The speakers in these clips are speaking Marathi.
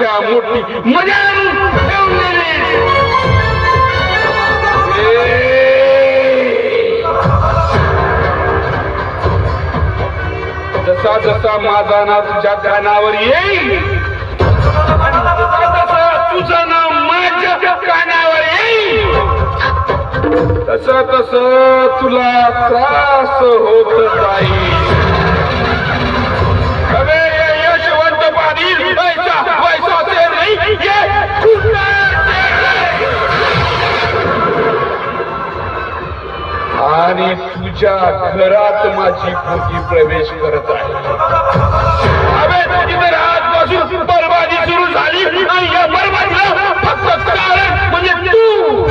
माझ्या मोठी मजा जसा जसा माझा नाव तुझ्या कानावर येईल तुझं नाव माझ्या कानावर येईल. तस तस तुला त्रास होत जाईल. आणि तुझ्या घरात माझी पोटी प्रवेश करत तू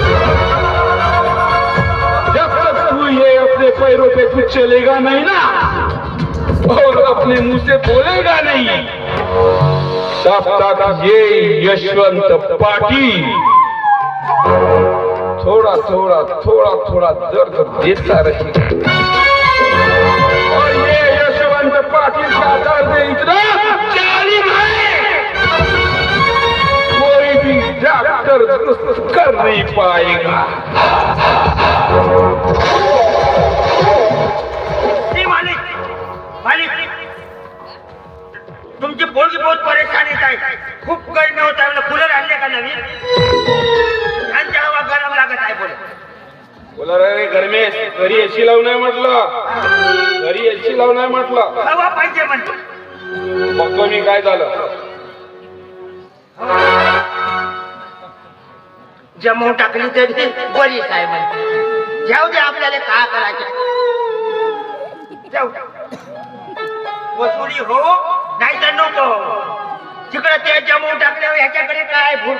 जब तक तू. ये अपने पैरों चलेगा नहीं ना? और अपने मुँह से बोलेगा नहीं? तब तक ये यशवंत पाटिल. थोड़ा थोड़ा थोड़ा थोड़ा दर्द देता रही। और ये यशवंत पाटिल का दर्द इतना जालिम है। कोई भी डॉक्टर दुरुस्त कर नहीं पाएगा। मालिक मालिक तुमची पोरगी बहुत परेशान येत आहे. खूप गरमी होत आहे कूलर आणले का नवीन? बोला रे गरमेश घरी एसी लावून नाही म्हटलं. घरी एसी लावून नाही म्हटलं. हवा पाहिजे म्हणतो मग मी काय झालं? जमवून टाकली तरी बरी आहे म्हणते. जाऊ दे आपल्याला का करायचं. जाऊ. वसुली हो नाही तर नको. तिकडे ते जमवून टाकल्यावर ह्याच्याकडे काय भूल